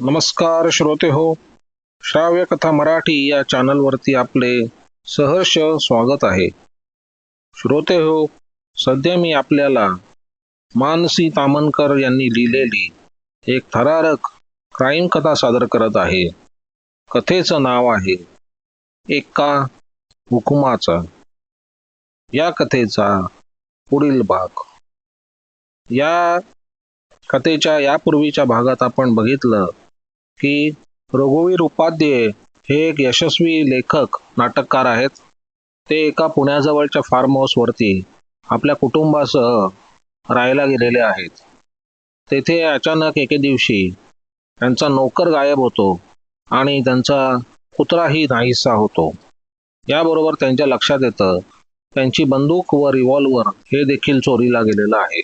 नमस्कार श्रोते हो श्राव्य कथा मराठी या चॅनलवरती आपले सहर्ष स्वागत आहे. श्रोते हो सध्या मी आपल्याला मानसी तामनकर यांनी लिहिलेली एक थरारक क्राईम कथा सादर करत आहे. कथेचं नाव आहे एका हुकुमाचा. या कथेचा पुढील भाग. या कथेच्या यापूर्वीच्या भागात आपण बघितलं की रघुवीर उपाध्ये हे एक यशस्वी लेखक नाटककार आहेत. ते एका पुण्याजवळच्या फार्म हाऊसवरती आपल्या कुटुंबासह राहायला गेलेले आहेत. तेथे अचानक एके दिवशी त्यांचा नोकर गायब होतो आणि त्यांचा कुत्राही नाहीसा होतो. याबरोबर त्यांच्या लक्षात येतं त्यांची बंदूक व रिव्हॉल्वर हे देखील चोरीला गेलेलं आहे.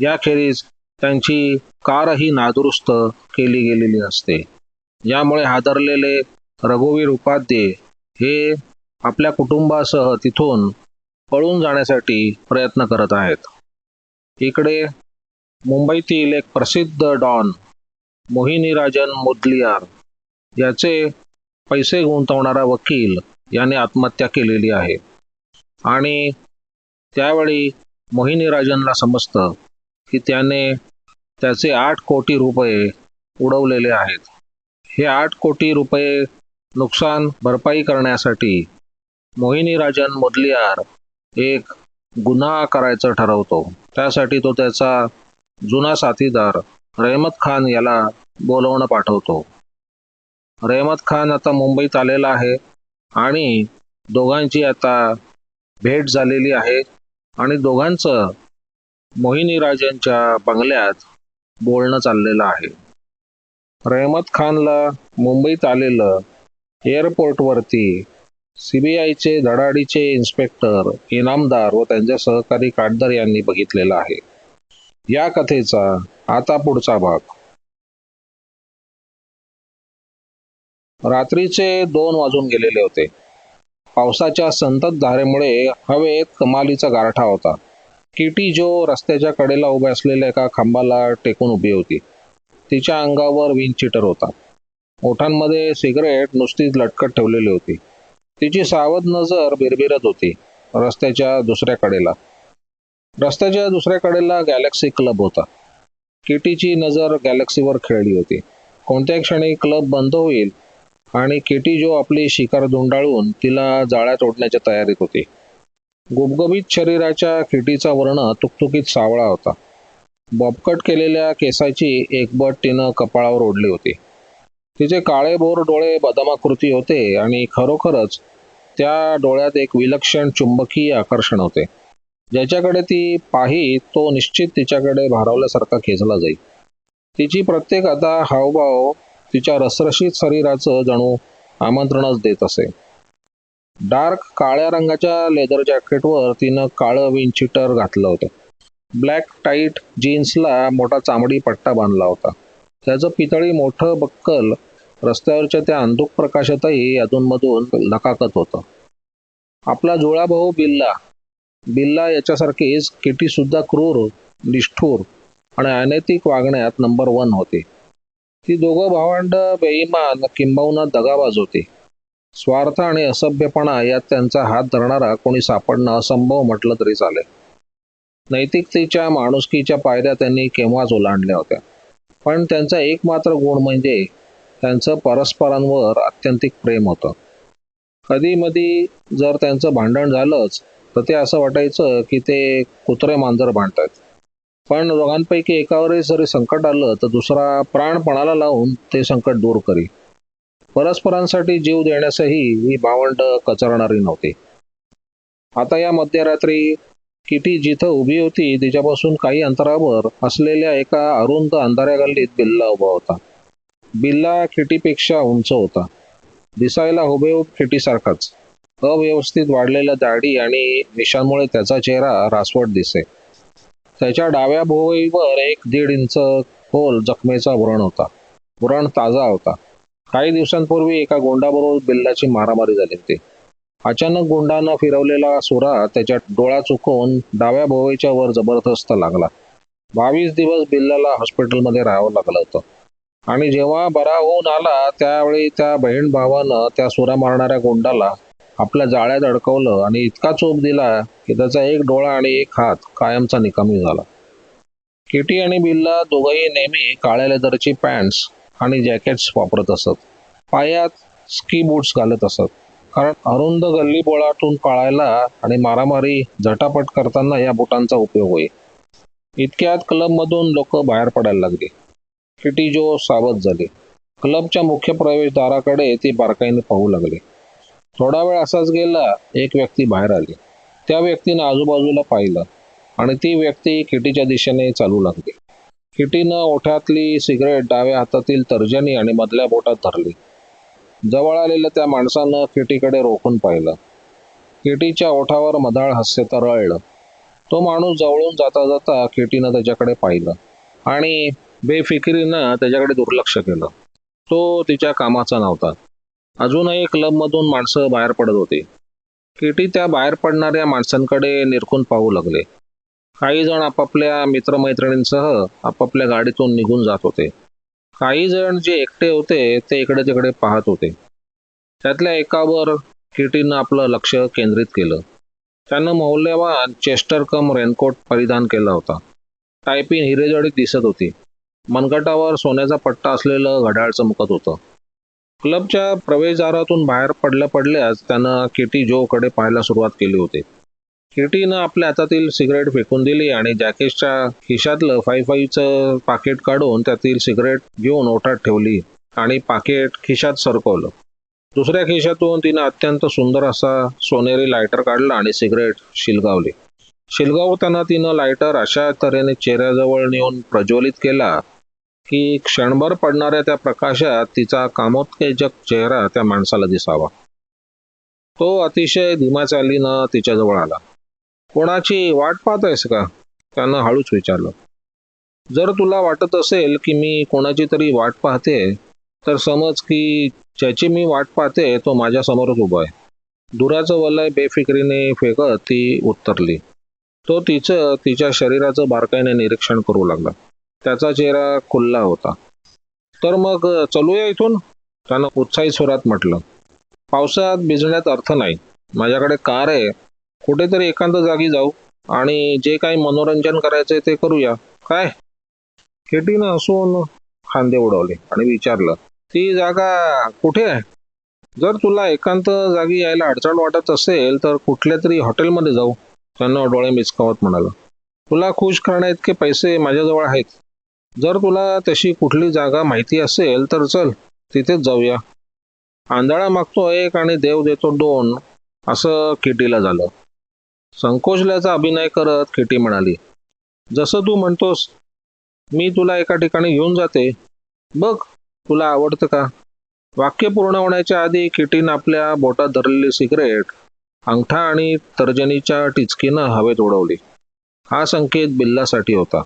याखेरीज त्यांची कारही नादुरुस्त केली गेलेली असते. यामुळे हादरलेले रघुवीर उपाध्ये हे आपल्या कुटुंबासह तिथून पळून जाण्यासाठी प्रयत्न करत आहेत. इकडे मुंबईतील एक प्रसिद्ध डॉन मोहिनीराजन मुदलियार याचे पैसे गुंतवणारा वकील याने आत्महत्या केलेली आहे. आणि त्यावेळी मोहिनीराजनला समजतं की त्याने त्याचे आठ कोटी रुपये उडवलेले आहेत. हे आठ कोटी रुपये नुकसान भरपाई करण्यासाठी मोहिनीराजन मुदलियार एक गुन्हा करायचं ठरवतो. त्यासाठी तो त्याचा जुना साथीदार रहमत खान याला बोलवणं पाठवतो. रहमत खान आता मुंबईत आलेला आहे आणि दोघांची आता भेट झालेली आहे आणि दोघांचं मोहिनीराजांच्या बंगल्यात बोलणं चाललेलं आहे. रहमत खानला मुंबईत आलेलं एअरपोर्टवरती सीबीआयचे धडाडीचे इन्स्पेक्टर इनामदार व त्यांच्या सहकारी काटदार यांनी बघितलेला आहे. या कथेचा आता पुढचा भाग. रात्रीचे दोन वाजून गेलेले होते. पावसाच्या संतत धारेमुळे हवेत कमालीचा गारठा होता. किटी जो रस्त्याच्या कडेला उभ्या असलेल्या एका खांबाला टेकून उभी होती. तिच्या अंगावर विंचिटर होता. ओठांमध्ये सिगरेट नुसतीच लटकत ठेवलेली होती. तिची सावध नजर बिरबिरत होती रस्त्याच्या दुसऱ्या कडेला. रस्त्याच्या दुसऱ्या कडेला गॅलेक्सी क्लब होता. किटीची नजर गॅलेक्सीवर खेळली होती. कोणत्या क्षणी क्लब बंद होईल आणि किटी जो आपली शिकार धुंडाळून तिला जाळ्यात ओढण्याच्या तयारीत होती. गुबगुबीत शरीराच्या किटीचा वर्ण तुकतुकीत सावळा होता. बॉबकट केलेल्या केसाची एक बट तिनं कपाळावर ओढली होती. तिचे काळे बोर डोळे बदामाकृती होते आणि खरोखरच त्या डोळ्यात एक विलक्षण चुंबकीय आकर्षण होते. ज्याच्याकडे ती पाही तो निश्चित तिच्याकडे भारावल्यासारखा खेचला जाईल तिची प्रत्येक आता हावभाव तिच्या रसरशीत शरीराचं जणू आमंत्रणच देत असे. डार्क काळ्या रंगाच्या लेदर जॅकेटवर तिनं काळं विंचिटर घातलं होतं. ब्लॅक टाईट जीन्सला मोठा चामडी पट्टा बांधला होता. त्याचं पितळी मोठं बक्कल रस्त्यावरच्या त्या अंधुक प्रकाशातही अधूनमधून लकाकत होतं. आपला जुळा भाऊ बिल्ला. बिल्ला याच्यासारखीच किटीसुद्धा क्रूर निष्ठूर आणि अनैतिक वागण्यात नंबर वन होते. ती दोघं भावंड बेईमान किंबहुना दगाबाज होती. स्वार्थ आणि असभ्यपणा यात त्यांचा हात धरणारा कोणी सापडणं असंभव म्हटलं तरी चालेल. नैतिकतेच्या माणुसकीच्या पायऱ्या त्यांनी केव्हाच ओलांडल्या होत्या. पण त्यांचा एकमात्र गुण म्हणजे त्यांचं परस्परांवर अत्यंतिक प्रेम होतं. कधी मधी जर त्यांचं भांडण झालंच तर ते असं वाटायचं की ते कुत्रे मांजर भांडतात पण दोघांपैकी एकावरही जरी संकट आलं तर दुसरा प्राणपणाला लावून ते संकट दूर करी. परस्परांसाठी जीव देण्यासही ही भावंड कचरणारी नव्हती. आता या मध्यरात्री किटी जिथं उभी होती तिच्यापासून काही अंतरावर असलेल्या एका अरुंद अंधाऱ्या गल्लीत बिल्ला उभा होता. बिल्ला खिटीपेक्षा उंच होता. दिसायला हुबेहूब खिटीसारखाच अव्यवस्थित वाढलेल्या दाढी आणि मिशांमुळे त्याचा चेहरा रासवट दिसे. त्याच्या डाव्या भोवईवर एक दीड इंच खोल जखमेचा व्रण होता. व्रण ताजा होता. काही दिवसांपूर्वी एका गोंडाबरोबर बिल्लाची मारामारी झाली होती. अचानक गोंडानं फिरवलेला सुरा त्याच्या डोळा चुकवून डाव्या भोवईच्या वर जबरदस्त लागला. बावीस दिवस बिल्लाला हॉस्पिटलमध्ये राहावं लागलं होतं. आणि जेव्हा बरा होऊन आला त्यावेळी त्या बहीण भावानं त्या सुरा मारणाऱ्या गुंडाला आपल्या जाळ्यात अडकवलं आणि इतका चोप दिला की त्याचा एक डोळा आणि एक हात कायमचा निकामी झाला. किटी आणि बिल्ला दोघंही नेहमी काळ्या लेदरची पॅन्ट्स आणि जॅकेट्स वापरत असत. पायात स्की बूट्स घालत असत. कारण अरुंद गल्ली बोळातून पाळायला आणि मारामारी झटापट करताना या बुटांचा उपयोग होई इतक्यात क्लबमधून लोक बाहेर पडायला लागली. किटी जो सावध झाली. क्लबच्या मुख्य प्रवेशद्वाराकडे ती बारकाईने पाहू लागली. थोडा वेळ असाच गेला एक व्यक्ती बाहेर आली. त्या व्यक्तीनं आजूबाजूला पाहिलं आणि ती व्यक्ती किटीच्या दिशेने चालू लागली. किटीनं ओठातली सिगरेट डाव्या हातातील तर्जनी आणि मधल्या बोटात धरली. जवळ आलेल्या त्या माणसानं किटीकडे रोखून पाहिलं. किटीच्या ओठावर मधाळ हास्य तरळलं तो माणूस जवळून जाता जाता किटीनं त्याच्याकडे पाहिलं आणि बेफिकिरीनं त्याच्याकडे दुर्लक्ष केलं. तो तिच्या कामाचा नव्हता. अजूनही क्लबमधून माणसं बाहेर पडत होती. किटी त्या बाहेर पडणाऱ्या माणसांकडे निरखून पाहू लागले. काही जण आपापल्या मित्रमैत्रिणींसह आपापल्या गाडीतून निघून जात होते. काही जण जे एकटे होते ते इकडे तिकडे पाहत होते. त्यातल्या एकावर किटीनं आपलं लक्ष केंद्रित केलं. त्यानं मौल्यवान चेस्टर कम रेनकोट परिधान केला होता. टायपिन हिरेजडीत दिसत होती. मनगटावर सोन्याचा पट्टा असलेलं घड्याळ चमकत होतं. क्लबच्या प्रवेशद्वारातून बाहेर पडल्या पडल्याच त्यानं किटी जोकडे पाहायला सुरुवात केली होती. किटीनं आपल्या हातातील सिगरेट फेकून दिली आणि जॅकेटच्या खिशातलं फाय फाईव्हचं पाकिट काढून त्यातील सिगरेट घेऊन ओठात ठेवली आणि पाकिट खिशात सरकवलं. दुसऱ्या खिशातून तिनं अत्यंत सुंदर असा सोनेरी लायटर काढला आणि सिगरेट शिलगावली. शिलगावताना तिनं लायटर अशा तऱ्हेने चेहऱ्याजवळ नेऊन प्रज्वलित केला की क्षणभर पडणाऱ्या त्या प्रकाशात तिचा कामोत्तेजक चेहरा त्या माणसाला दिसावा. तो अतिशय धीमा चालीनं तिच्याजवळ आला. कोणाची वाट पाहत आहेस का? त्यानं हळूच विचारलं. जर तुला वाटत असेल की मी कोणाची तरी वाट पाहते तर समज की ज्याची मी वाट पाहते तो माझ्यासमोरच उभा आहे. दुराचं वलय बेफिक्रीने फेकत ती उत्तरली. तो तिचं तिच्या शरीराचं बारकाईने निरीक्षण करू लागला. त्याचा चेहरा खुल्ला होता. तर मग चलूया इथून? त्यानं उत्साही स्वरात म्हटलं. पावसात भिजण्यात अर्थ नाही. माझ्याकडे कार आहे. कुठेतरी एकांत जागी जाऊ आणि जे काही मनोरंजन करायचंय ते करूया. काय? केटीनं हसून खांदे उडवले आणि विचारलं ती जागा कुठे आहे? जर तुला एकांत जागी यायला अडचण वाटत असेल तर कुठल्या तरी हॉटेलमध्ये जाऊ. त्यांना डोळे मिचकावत म्हणाला तुला खुश करण्या इतके पैसे माझ्याजवळ आहेत. जर तुला तशी कुठली जागा माहिती असेल तर चल तिथेच जाऊया. आंधळा मागतो एक आणि देव देतो दोन असं किटीला झालं. संकोचल्याचा अभिनय करत किटी म्हणाली जसं तू म्हणतोस मी तुला एका ठिकाणी घेऊन जाते. बघ तुला आवडतं का? वाक्य पूर्ण होण्याच्या आधी किटीन आपल्या बोटात धरलेली सिगरेट अंगठा आणि तर्जनीच्या टिचकीनं हवेत उडवली. हा संकेत बिल्लासाठी होता.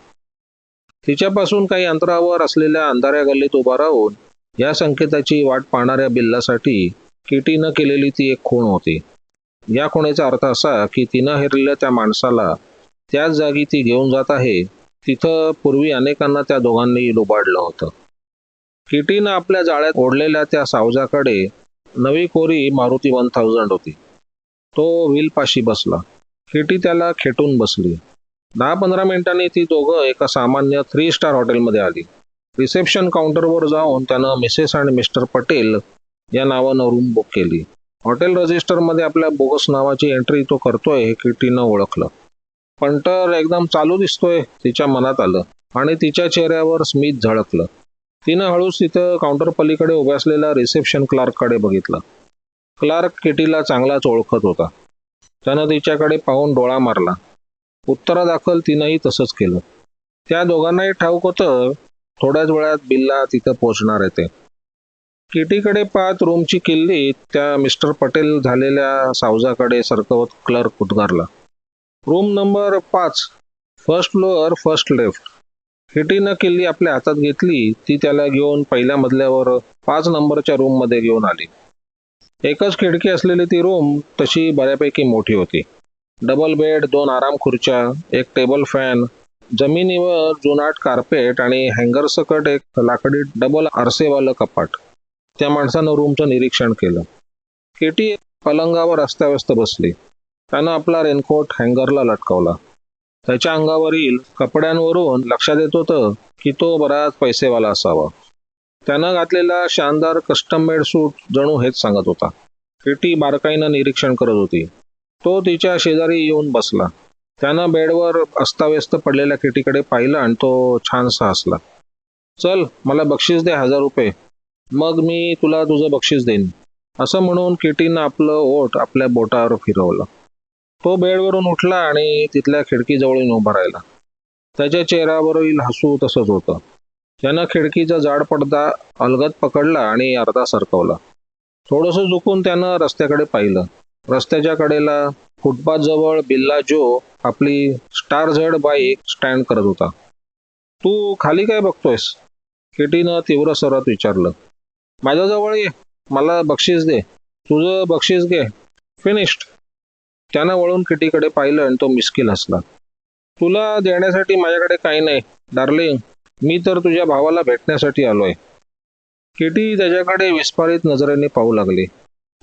तिच्यापासून काही अंतरावर असलेल्या अंधाऱ्या गल्लीत उभा राहून या संकेताची वाट पाहणाऱ्या बिल्लासाठी किटीनं केलेली ती एक खूण होती. या खुणेचा अर्थ असा की तिनं हेरलेल्या त्या माणसाला त्याच जागी ती घेऊन जात आहे तिथं पूर्वी अनेकांना त्या दोघांनी लुबाडलं होतं. किटीनं आपल्या जाळ्यात ओढलेल्या त्या सावजाकडे नवी कोरी मारुती वन थाउजंड होती. तो व्हीलपाशी बसला. किटी त्याला खेटून बसली. दहा पंधरा मिनिटांनी ती दोघं एका सामान्य थ्री स्टार हॉटेलमध्ये आली. रिसेप्शन काउंटरवर जाऊन त्यानं मिसेस आणि मिस्टर पटेल या नावानं रूम बुक केली. हॉटेल रजिस्टरमध्ये आपल्या बोगस नावाची एंट्री तो करतोय हे किटीनं ओळखलं. पण तर एकदम चालू दिसतोय तिच्या मनात आलं आणि तिच्या चेहऱ्यावर स्मित झळकलं. तिनं हळूच तिथं काउंटर पलीकडे उभ्या असलेल्या रिसेप्शन क्लार्ककडे बघितलं. क्लार्क किटीला चांगलाच ओळखत होता. त्यानं तिच्याकडे पाहून डोळा मारला. उत्तरादाखल तिनंही तसंच केलं. त्या दोघांनाही ठाऊक होतं थोड्याच वेळात बिल्ला तिथं पोहोचणार आहे ते. किटीकडे पाहत रूमची किल्ली त्या मिस्टर पटेल झालेल्या सावजाकडे सरकवत क्लर्क उद्गारला. रूम नंबर पाच फर्स्ट फ्लोअर फर्स्ट लेफ्ट किटीनं किल्ली आपल्या हातात घेतली ती त्याला घेऊन पहिल्या मजल्यावर पाच नंबरच्या रूममध्ये घेऊन आली. एकच खिडकी असलेली ती रूम तशी बऱ्यापैकी मोठी होती. डबल बेड दोन आराम खुर्च्या एक टेबल फॅन जमिनीवर जुनाट कार्पेट आणि हँगरसकट एक लाकडी डबल आरसेवालं कपाट. त्या माणसानं रूमचं निरीक्षण केलं. केटी पलंगावर अस्ताव्यस्त बसली. त्यानं आपला रेनकोट हँगरला लटकवला. त्याच्या अंगावरील कपड्यांवरून लक्षात येत होतं की तो बराच पैसेवाला असावा. त्यानं घातलेला शानदार कस्टम मेड सूट जणू हेच सांगत होता. केटी बारकाईनं निरीक्षण करत होती. तो तिच्या शेजारी येऊन बसला. त्यानं बेडवर अस्ताव्यस्त पडलेल्या केटीकडे पाहिलं आणि तो छानसा हसला. चल मला बक्षीस दे हजार रुपये. मग मी तुला तुझं बक्षीस देईन. असं म्हणून किटीनं आपलं ओठ आपल्या बोटावर फिरवलं. तो बेडवरून उठला आणि तिथल्या खिडकीजवळून उभा राहिला. त्याच्या चेहऱ्यावरील हसू तसंच होतं. त्यानं खिडकीचा जाड पडदा अलगत पकडला आणि अर्धा सरकवला. थोडंसं झुकून त्यानं रस्त्याकडे पाहिलं. रस्त्याच्या कडेला फुटपाथ जवळ बिल्ला जो आपली स्टार झेड बाईक स्टँड करत होता. तू खाली काय बघतोयस? केटीनं तीव्र स्वरात विचारलं. माझ्याजवळ ये. मला बक्षीस दे. तुझं बक्षीस घे. फिनिश्ड त्यानं वळून किटीकडे पाहिलं आणि तो मिस्किल हसला. तुला देण्यासाठी माझ्याकडे काही नाही डार्लिंग मी तर तुझ्या भावाला भेटण्यासाठी आलोय. किटी त्याच्याकडे विस्फारित नजरेने पाहू लागली.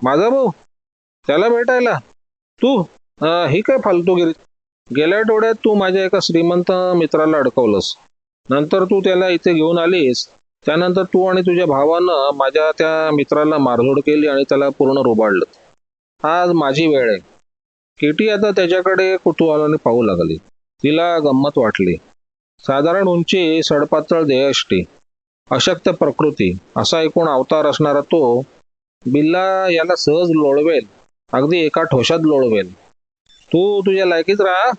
माझा भाऊ त्याला भेटायला? तू? ही काय फालतूगिरी? गेल्या आठवड्यात तू माझ्या एका श्रीमंत मित्राला अडकवलंस. नंतर तू त्याला इथे घेऊन आलीस. त्यानंतर तू आणि तुझ्या भावानं माझ्या त्या मित्राला मारझोड केली आणि त्याला पूर्ण रोबाडलं. आज माझी वेळ आहे. केटी आता त्याच्याकडे कुतूहलाने पाहू लागली. तिला गंमत वाटली. साधारण उंची सडपातळ देयष्टी अशक्त प्रकृती. असा एकूण अवतार असणारा तो बिल्ला याला सहज लोळवेल. अगदी एका ठोशात लोळवेल. तू तुझ्या लायकीत राहा.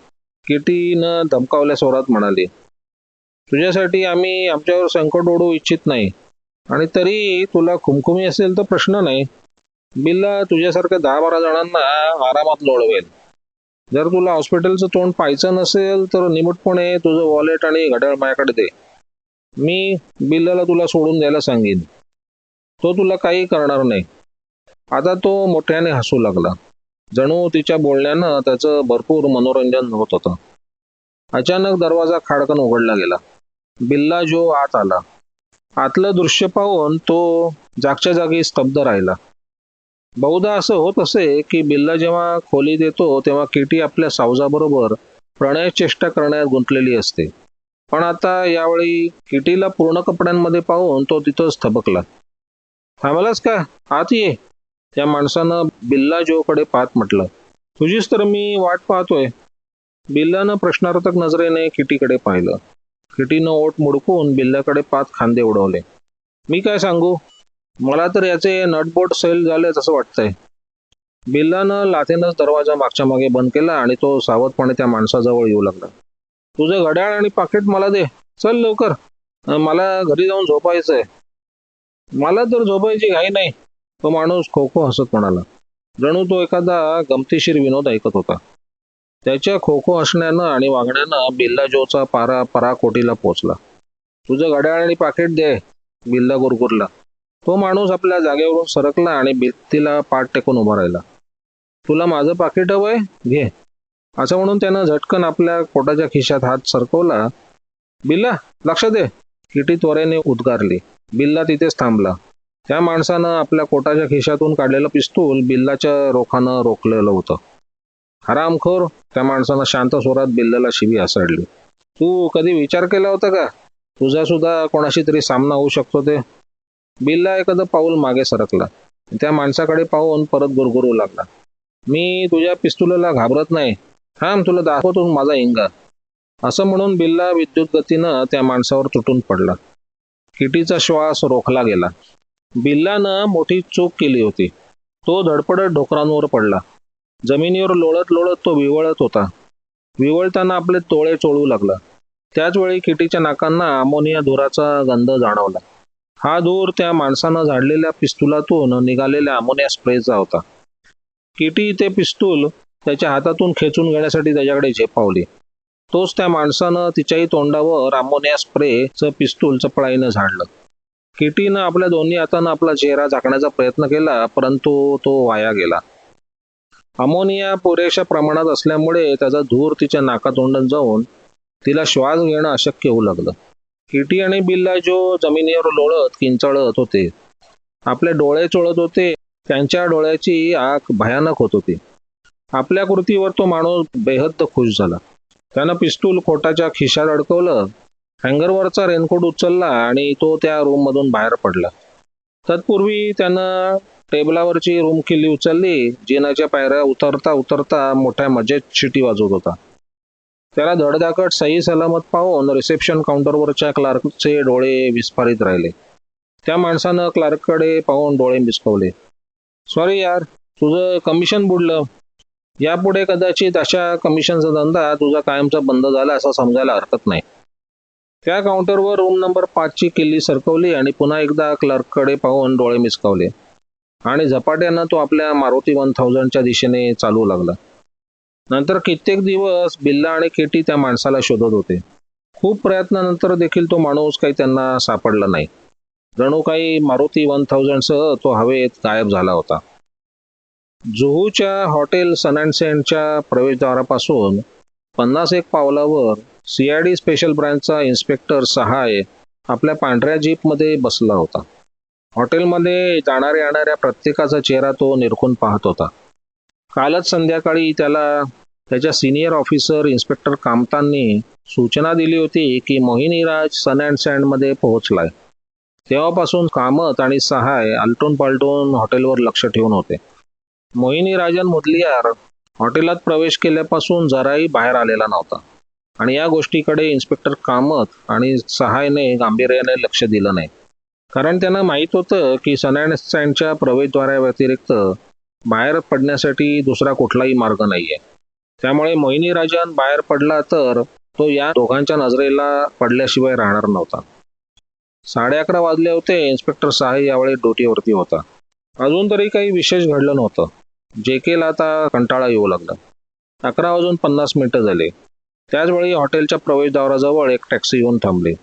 किटीनं धमकावल्या स्वरात म्हणाली. तुझ्यासाठी आम्ही आमच्यावर संकट ओढू इच्छित नाही. आणि तरी तुला खुमखुमी असेल तर प्रश्न नाही. बिल्ला तुझ्यासारख्या दहा बारा जणांना आरामात लोळवेल. जर तुला हॉस्पिटलचं तोंड पाहायचं नसेल तर निमटपणे तुझं वॉलेट आणि घड्याळ माझ्याकडे दे. मी बिल्लाला तुला सोडून द्यायला सांगेन. तो तुला काही करणार नाही. आता तो मोठ्याने हसू लागला. जणू तिच्या बोलण्यानं त्याचं भरपूर मनोरंजन होत होतं. अचानक दरवाजा खाडकन उघडला गेला. बिल्ला जो आत आला आतलं दृश्य पाहून तो जागच्या जागी स्तब्ध राहिला. बहुधा असं होत असे की बिल्ला जेव्हा खोली देतो तेव्हा किटी आपल्या सावजाबरोबर प्रणय चेष्टा करण्यात गुंतलेली असते. पण आता यावेळी किटीला पूर्ण कपड्यांमध्ये पाहून तो तिथंच थबकला. थांबलास का? आत ये. त्या माणसानं बिल्ला जोकडे पाहत म्हटलं तुझीच तर मी वाट पाहतोय. बिल्लानं प्रश्नार्थक नजरेने किटीकडे पाहिलं. किटीनं ओठ मुडकून बिल्ल्याकडे पाच खांदे उडवले. मी काय सांगू? मला तर याचे नटबोट सेल झाले असं वाटतंय. बिल्लानं लाथेनंच दरवाजा मागच्या मागे बंद केला आणि तो सावधपणे त्या माणसाजवळ येऊ लागला. तुझं घड्याळ आणि पाकिट मला दे. चल लवकर. मला घरी जाऊन झोपायचंय. मला तर झोपायची घाई नाही. तो माणूस खो खो हसत म्हणाला. जणू तो एखादा गमतीशीर विनोद ऐकत होता. त्याच्या खो खो असण्यानं आणि वागण्यानं बिल्ला जोचा पारा पराकोटीला पोचला. तुझं घड्याळ आणि पाकिट दे बिल्ला गुरगुरला. तो माणूस आपल्या जागेवरून सरकला आणि भिंतीला पाठ टेकून उभा राहिला. तुला माझं पाकिट हवंय? घे. असं म्हणून त्यानं झटकन आपल्या पोटाच्या खिशात हात सरकवला. बिल्ला लक्ष दे. किटी त्वरेने उद्गारली. बिल्ला तिथेच थांबला. त्या माणसानं आपल्या कोटाच्या खिशातून काढलेलं पिस्तूल बिल्लाच्या रोखानं रोखलेलं होतं. हरामखोर त्या माणसानं शांत स्वरात बिल्लाला शिवी हासाडली तू कधी विचार केला होता का? तुझा सुद्धा कोणाशी तरी सामना होऊ शकतो ते. बिल्ला एखादं पाऊल मागे सरकला. त्या माणसाकडे पाहून परत गुरगुरू लागला. मी तुझ्या पिस्तुलाला घाबरत नाही. थांब तुला दाखवतो माझा इंगा असं म्हणून बिल्ला विद्युत गतीनं त्या माणसावर तुटून पडला. किटीचा श्वास रोखला गेला. बिल्लानं मोठी चूक केली होती. तो धडपडत डोकरांवर पडला. जमिनीवर लोळत लोळत तो विवळत होता. विवळताना आपले तोळे चोळू लागला. त्याच वेळी किटीच्या नाकांना अमोनिया धुराचा गंध जाणवला. हा धूर त्या माणसानं झाडलेल्या पिस्तुलातून निघालेल्या अमोनिया स्प्रेचा होता. किटी ते पिस्तूल त्याच्या हातातून खेचून घेण्यासाठी त्याच्याकडे झेपावली. तोच त्या माणसानं तिच्याही तोंडावर अमोनिया स्प्रेचं पिस्तूल चपळाईनं झाडलं. किटीनं आपल्या दोन्ही हातानं आपला चेहरा झाकण्याचा प्रयत्न केला परंतु तो वाया गेला. अमोनिया पुरेशा प्रमाणात असल्यामुळे त्याचा धूर तिच्या नाकातोंडात जाऊन तिला श्वास घेणं अशक्य होऊ लागलं. किटी आणि बिल्ला जो जमिनीवर लोळत किंचाळत होते. आपले डोळे चोळत होते. त्यांच्या डोळ्याची आग भयानक होत होती. आपल्या कृतीवर तो माणूस बेहद्द खुश झाला. त्यानं पिस्तूल खोटाच्या खिशात अडकवलं. हँगरवरचा रेनकोट उचलला आणि तो त्या रूममधून बाहेर पडला. तत्पूर्वी त्यानं टेबलावरची रूम किल्ली उचलली जिनाच्या पायऱ्या उतरता उतरता मोठ्या मजेत शिटी वाजवत होता. त्याला धडधाकट सही सलामत पाहून रिसेप्शन काउंटरवरच्या क्लार्कचे डोळे विस्फारित राहिले. त्या माणसानं क्लार्ककडे पाहून डोळे मिसकवले सॉरी यार तुझं कमिशन बुडलं. यापुढे कदाचित अशा कमिशनचा धंदा तुझा कायमचा बंद झाला असं समजायला हरकत नाही. त्या काउंटरवर रूम नंबर पाचची किल्ली सरकवली आणि पुन्हा एकदा क्लर्ककडे पाहून डोळे मिसकावले आणि झपाट्यानं तो आपल्या मारुती वन थाउजंडच्या दिशेने चालू लागला. नंतर कित्येक दिवस बिल्ला आणि केटी त्या माणसाला शोधत होते. खूप प्रयत्नानंतर देखील तो माणूस काही त्यांना सापडला नाही. जणू काही मारुती वन थाउजंडसह तो हवेत गायब झाला होता. जुहूच्या हॉटेल सन अँड सेंटच्या प्रवेशद्वारापासून पन्नास एक पावलावर सीआयडी स्पेशल ब्रँचचा इन्स्पेक्टर सहाय आपल्या पांढऱ्या जीपमध्ये बसला होता. हॉटेलमध्ये जाणाऱ्या येणाऱ्या प्रत्येकाचा चेहरा तो निरखून पाहत होता. कालच संध्याकाळी त्याला त्याच्या सिनियर ऑफिसर इन्स्पेक्टर कामतांनी सूचना दिली होती की मोहिनीराज सन अँड सँडमध्ये पोहोचलाय. तेव्हापासून कामत आणि सहाय आलटून पालटून हॉटेलवर लक्ष ठेवून होते. मोहिनीराजन मुदलियार हॉटेलात प्रवेश केल्यापासून जराही बाहेर आलेला नव्हता. आणि या गोष्टीकडे इन्स्पेक्टर कामत आणि सहायने गांभीर्याने लक्ष दिलं नाही. कारण त्यांना माहीत होतं की सन प्रवेशद्वाराव्यतिरिक्त बाहेर पडण्यासाठी दुसरा कुठलाही मार्ग नाहीये. त्यामुळे मोहिनी राजन बाहेर पडला तर तो या दोघांच्या नजरेला पडल्याशिवाय राहणार नव्हता. साडे अकरा वाजले होते इन्स्पेक्टर साहे यावेळी ड्युटीवरती होता. अजून तरी काही विशेष घडलं नव्हतं. जे केला आता कंटाळा येऊ लागला. अकरा वाजून पन्नास मिनिटं झाले. त्याचवेळी हॉटेलच्या प्रवेशद्वाराजवळ एक टॅक्सी येऊन थांबली.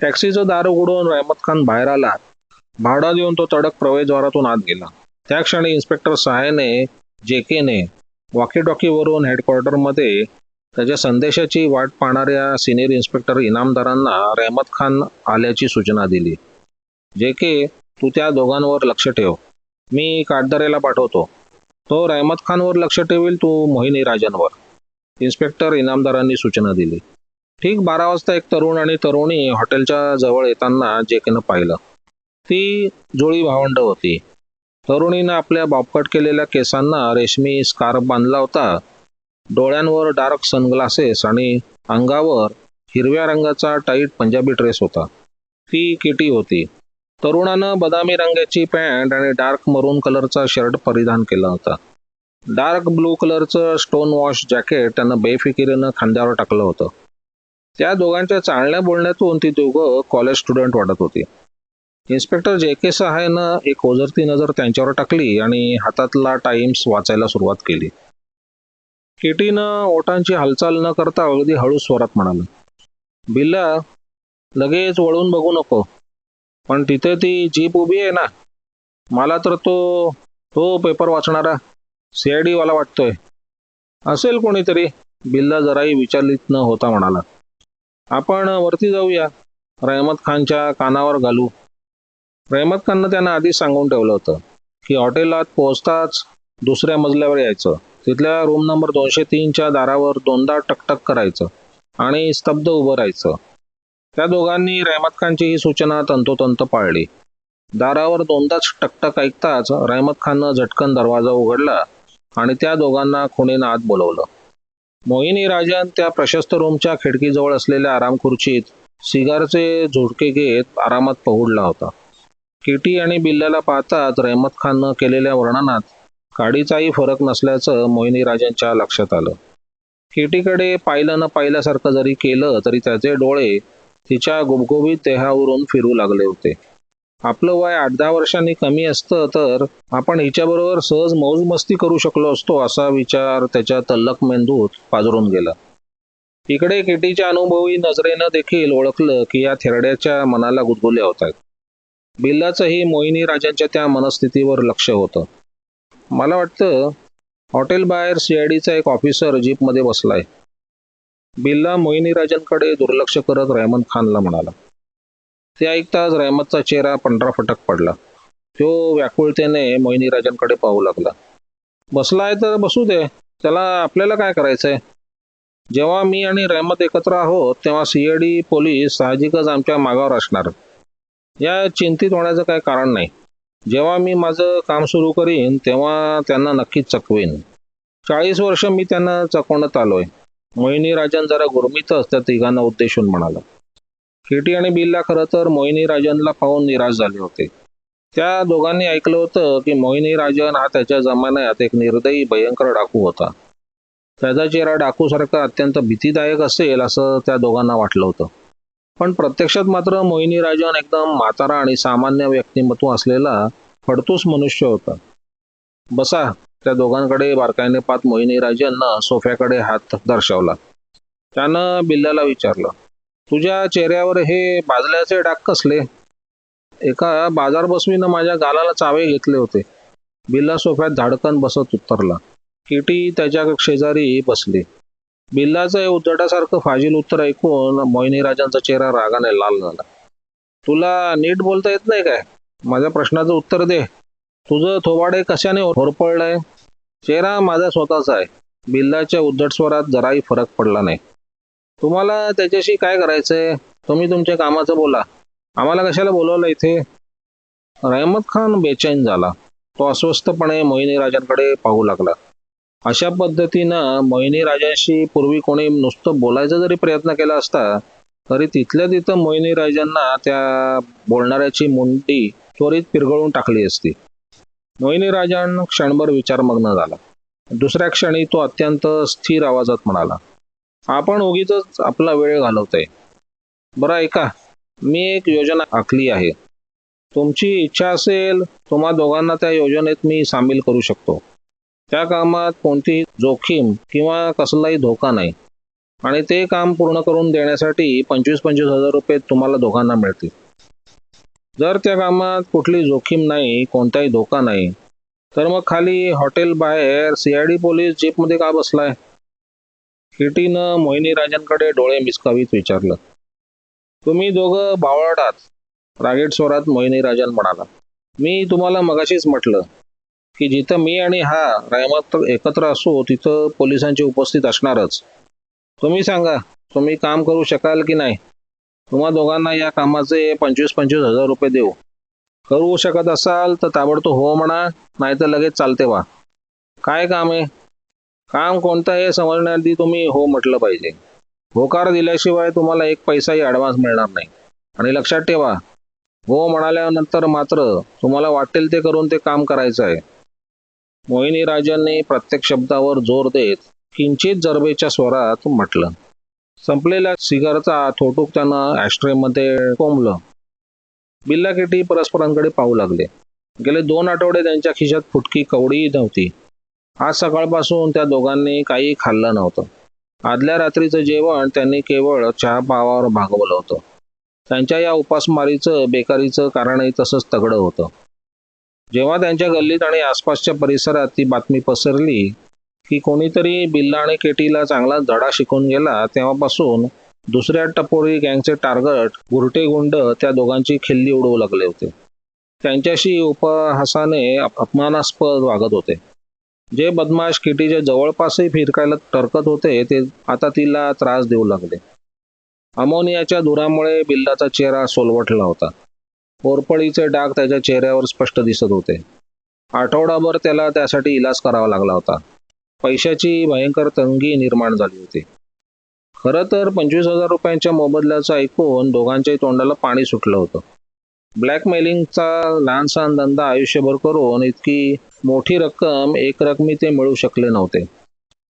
टॅक्सीचं दार उघडून रहमत खान बाहेर आला भाडा देऊन तो तडक प्रवेशद्वारातून आत गेला. त्या क्षणी इन्स्पेक्टर सहाय्याने जे केने वॉकी हेडक्वार्टरमध्ये त्याच्या संदेशाची वाट पाहणाऱ्या सिनियर इन्स्पेक्टर इनामदारांना रहमत खान आल्याची सूचना दिली. जे के तू त्या दोघांवर लक्ष ठेव. मी काटदरेला पाठवतो. तो रहमत खानवर लक्ष ठेवील तू मोहिनी राजनवर इन्स्पेक्टर इनामदारांनी सूचना दिली. ठीक बारा वाजता एक तरुण आणि तरुणी हॉटेलच्या जवळ येताना जेकेनं पाहिलं. ती जोळी भावंड होती. तरुणीनं आपल्या बापकट केलेल्या केसांना रेशमी स्कार्फ बांधला होता. डोळ्यांवर डार्क सनग्लासेस आणि अंगावर हिरव्या रंगाचा टाईट पंजाबी ड्रेस होता. ती किटी होती. तरुणानं बदामी रंगाची पॅन्ट आणि डार्क मरून कलरचा शर्ट परिधान केला होता. डार्क ब्लू कलरचं स्टोन वॉश जॅकेट त्यानं बेफिकिरीनं खांद्यावर टाकलं होतं. त्या दोघांच्या चालण्या बोलण्यातून ती दोघं कॉलेज स्टुडंट वाटत होती. इन्स्पेक्टर जे के सहायनं एक ओझरती नजर त्यांच्यावर टाकली आणि हातातला टाइम्स वाचायला सुरुवात केली. केटीनं ओटांची हालचाल न करता अगदी हळू स्वरात म्हणाला बिल्ला लगेच वळून बघू नको पण तिथे ती जीप उभी आहे ना मला तर तो तो पेपर वाचणारा सीआयडी वाला वाटतोय. असेल कोणीतरी बिल्ला जराही विचारित न होता म्हणाला. आपण वरती जाऊया. रहमत खानच्या कानावर घालू. रहमत खाननं त्यांना आधीच सांगून ठेवलं होतं की हॉटेलात पोहोचताच दुसऱ्या मजल्यावर यायचं. तिथल्या रूम नंबर दोनशे तीनच्या दारावर दोनदा टकटक करायचं आणि स्तब्ध उभं राहायचं. त्या दोघांनी रहमत खानची ही सूचना तंतोतंत पाळली. दारावर दोनदाच टकटक ऐकताच रहमत खाननं झटकन दरवाजा उघडला आणि त्या दोघांना खुणेनं आत बोलवलं. मोहिनी राजन त्या प्रशस्त रूमच्या खिडकीजवळ असलेल्या आराम खुर्चीत सिगारचे झुडके घेत आरामात पहुडला होता. किटी आणि बिल्ल्याला पाहताच रहमत खाननं केलेल्या वर्णनात काडीचाही फरक नसल्याचं मोहिनी राजांच्या लक्षात आलं. किटीकडे पाहिलं न पाहिल्यासारखं जरी केलं तरी त्याचे डोळे तिच्या गुबगुबीत देहावरून फिरू लागले होते. आपलं वय आठ दहा वर्षांनी कमी असतं तर आपण हिच्याबरोबर सहज मौज मस्ती करू शकलो असतो असा विचार त्याच्या तल्लक मेंदूत पाजरून गेला. इकडे किटीच्या अनुभवी नजरेनं देखील ओळखलं की या थेरड्याच्या मनाला गुदगुल्या होत आहेत बिल्लाचंही मोहिनी राजांच्या त्या मनस्थितीवर लक्ष होतं. मला वाटतं हॉटेल बाहेर सीआयडीचा एक ऑफिसर जीपमध्ये बसलाय. बिल्ला मोहिनी राजांकडे दुर्लक्ष करत रहमत खानला म्हणाला ते ऐकताच रहमतचा चेहरा पंधरा फटक पडला. तो व्याकुळतेने मोहिनी राजांकडे पाहू लागला. बसलाय तर बसू दे. त्याला आपल्याला काय करायचंय? जेव्हा मी आणि रहमत एकत्र आहोत तेव्हा सीएडी पोलीस साहजिकच आमच्या मागावर असणार. या चिंतित होण्याचं काही कारण नाही. जेव्हा मी माझं काम सुरू करीन तेव्हा त्यांना नक्कीच चकवेन. चाळीस वर्ष मी त्यांना चकवण्यात आलोय. मोहिनी राजन जरा गुरमीतच त्या तिघांना उद्देशून म्हणाला. केटी आणि बिल्ला खरं तर मोहिनी राजनला पाहून निराश झाले होते. त्या दोघांनी ऐकलं होतं की मोहिनी राजन हा त्याच्या जमान्यात एक निर्दयी भयंकर डाकू होता. त्याचा चेहरा डाकूसारखा अत्यंत भीतीदायक असेल असं त्या दोघांना वाटलं होतं. पण प्रत्यक्षात मात्र मोहिनी राजन एकदम म्हातारा आणि सामान्य व्यक्तिमत्व असलेला फडतूस मनुष्य होता. बसा त्या दोघांकडे बारकाईने पाहत मोहिनी राजन सोफ्याकडे हात दर्शवला. त्यानं बिल्लाला विचारलं तुझ्या चेहऱ्यावर हे बाजल्याचे डाग कसले? एका बाजार बसवीनं माझ्या गालाला चावे घेतले होते. बिल्ला सोफ्यात धाडकन बसत उतरला. किटी त्याच्या शेजारी बसली. बिल्लाचं हे उद्धटासारखं फाजील उत्तर ऐकून मोहिनी राजांचा चेहरा रागाने लाल झाला. तुला नीट बोलता येत नाही काय? माझ्या प्रश्नाचं उत्तर दे. तुझं थोबाडे कशाने होरपळलंय? चेहरा माझा स्वतःचा आहे. बिल्लाच्या उद्धट स्वरात जराही फरक पडला नाही. तुम्हाला त्याच्याशी काय करायचंय? तुम्ही तुमच्या कामाचं बोला. आम्हाला कशाला बोलवलं इथे? रहमत खान बेचैन झाला. तो अस्वस्थपणे मोहिनी राजांकडे पाहू लागला. अशा पद्धतीनं मोहिनी राजांशी पूर्वी कोणी नुसतं बोलायचा जरी प्रयत्न केला असता तरी तिथल्या तिथं मोहिनी राजांना त्या बोलणाऱ्याची मुंडी त्वरित पिरगळून टाकली असती. मोहिनी राजान क्षणभर विचारमग्न झाला. दुसऱ्या क्षणी तो अत्यंत स्थिर आवाजात म्हणाला आपण उगीच आपला वेळ घालवतोय. बरं ऐका मी एक योजना आखली आहे. तुमची इच्छा असेल तुम्हा दोघांना त्या योजनेत मी सामील करू शकतो. त्या कामात कोणतीही जोखीम किंवा कसलाही धोका नाही. आणि ते काम पूर्ण करून देण्यासाठी पंचवीस पंचवीस हजार रुपये तुम्हाला दोघांना मिळतील. जर त्या कामात कुठली जोखीम नाही कोणताही धोका नाही तर मग खाली हॉटेल बाहेर सीआयडी पोलीस जीपमध्ये का बसलाय? किटीनं मोहिनी राजांकडे डोळे मिसकावीत विचारलं. तुम्ही दोघं बावळटात रागेट स्वरात मोहिनी राजन म्हणाला. मी तुम्हाला मगाशीच म्हटलं की जिथं मी आणि हा रायमत एकत्र असू तिथं पोलिसांची उपस्थित असणारच. तुम्ही सांगा तुम्ही काम करू शकाल की नाही? तुम्हा दोघांना या कामाचे पंचवीस पंचवीस हजार रुपये देऊ. करू शकत असाल तर ताबडतोब हो म्हणा नाही तर लगेच चालते वा काय काम आहे? काम कोणतं हे समजण्याआधी तुम्ही हो म्हटलं पाहिजे. होकार दिल्याशिवाय तुम्हाला एक पैसाही ॲडव्हान्स मिळणार नाही. आणि लक्षात ठेवा हो म्हणाल्यानंतर मात्र तुम्हाला वाटेल ते करून ते काम करायचं आहे. मोहिनी राजांनी प्रत्येक शब्दावर जोर देत किंचित जरबेच्या स्वरात म्हटलं. संपलेल्या सिगारचा थोटूक त्यानं ॲस्ट्रेमध्ये कोंबलं. बिल्ला किटी परस्परांकडे पाहू लागले. गेले दोन आठवडे त्यांच्या खिशात फुटकी कवडीही नव्हती. आज सकाळपासून त्या दोघांनी काही खाल्लं नव्हतं. आदल्या रात्रीचं जेवण त्यांनी केवळ चहा पावावर भागवलं होतं. त्यांच्या या उपासमारीचं बेकारीचं कारणही तसंच तगडं होतं. जेव्हा त्यांच्या गल्लीत आणि आसपासच्या परिसरात ती बातमी पसरली की कोणीतरी बिल्ला आणि केटीला चांगला धडा शिकून गेला तेव्हापासून दुसऱ्या टपोरी गँगचे टार्गट गुरटे गुंड त्या दोघांची खिल्ली उडवू लागले होते. त्यांच्याशी उपहासाने अपमानास्पद वागत होते. जे बदमाश किटीच्या जवळपासही फिरकायला टरकत होते ते आता तिला त्रास देऊ लागले. अमोनियाच्या धुरामुळे बिल्लाचा चेहरा सोलवटला होता. पोरपळीचे डाग त्याच्या चेहऱ्यावर स्पष्ट दिसत होते. आठवडाभर त्याला त्यासाठी इलाज करावा लागला होता. पैशाची भयंकर तंगी निर्माण झाली होती. खरं तर पंचवीस हजार रुपयांच्या मोबदल्याचं ऐकून दोघांच्याही तोंडाला पाणी सुटलं होतं. ब्लॅकमेलिंगचा लहानसा धंदा आयुष्यभर करून इतकी मोठी रक्कम एक रकमी ते मिळू शकले नव्हते.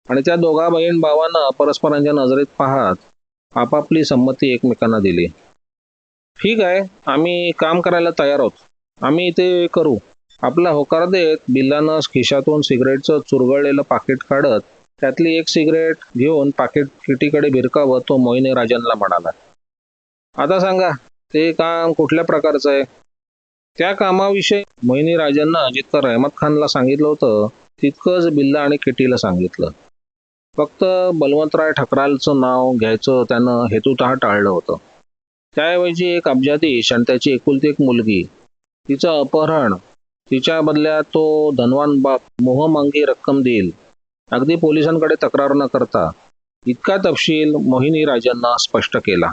आणि त्या दोघा बहीण भावांना परस्परांच्या नजरेत पाहत आपापली संमती एकमेकांना दिली. ठीक आहे आम्ही काम करायला तयार आहोत. आम्ही ते करू. आपला होकार देत बिल्लानं खिशातून सिगरेटचं चुरगळलेलं पाकिट काढत त्यातली एक सिगरेट घेऊन पाकिट किटीकडे भिरकावं तो मोहिनी राजांना म्हणाला. आता सांगा ते काम कुठल्या प्रकारचं आहे? त्या कामाविषयी मोहिनी राजांना जितकं रहमत खानला सांगितलं होतं तितकंच बिल्ला आणि किटीला सांगितलं. फक्त बलवंतराय ठकरालचं नाव घ्यायचं त्यानं हेतुत टाळलं होतं. त्याऐवजी एक अब्जाधीश आणि त्याची एकुलती एक मुलगी तिचं अपहरण तिच्या बदल्यात तो धनवान बाप मोहमांगी रक्कम देईल अगदी पोलिसांकडे तक्रार न करता इतका तपशील मोहिनी राजांना स्पष्ट केला.